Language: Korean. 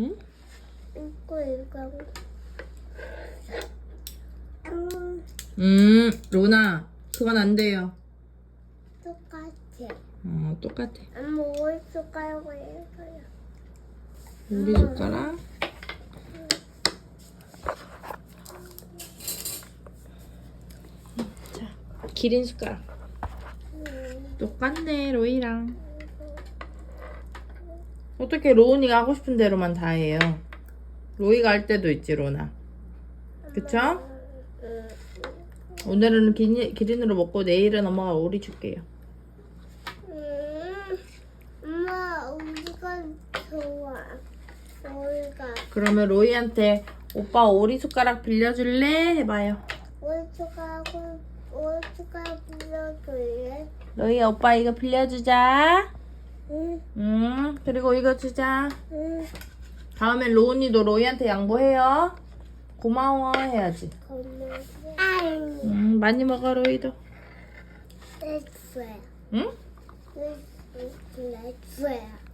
응? 이거 이거. 음, 음, 로나, 그건 안 돼요. 똑같아. 어, 똑같아. 엄마 해서요. 우리 숟가락. 자, 기린 숟가락. 음, 똑같네, 로이랑. 어떻게 로운이가 하고 싶은 대로만 다 해요? 로이가 할 때도 있지, 로나. 그쵸? 음, 오늘은 기린, 기린으로 먹고 내일은 엄마가 오리 줄게요. 음, 엄마 우리가 좋아. 우리가 그러면 로이한테 오빠 오리 숟가락 빌려줄래? 해봐요. 올 숟가락을 올 숟가락 불러줄래? 로이야, 오빠 이거 빌려주자. 응, 응, 그리고 이거 주자. 응. 다음엔 로운이도 로이한테 양보해요. 고마워 해야지. 고마워. 음, 많이 먹어 로이도. 됐어요. 응? 됐어요.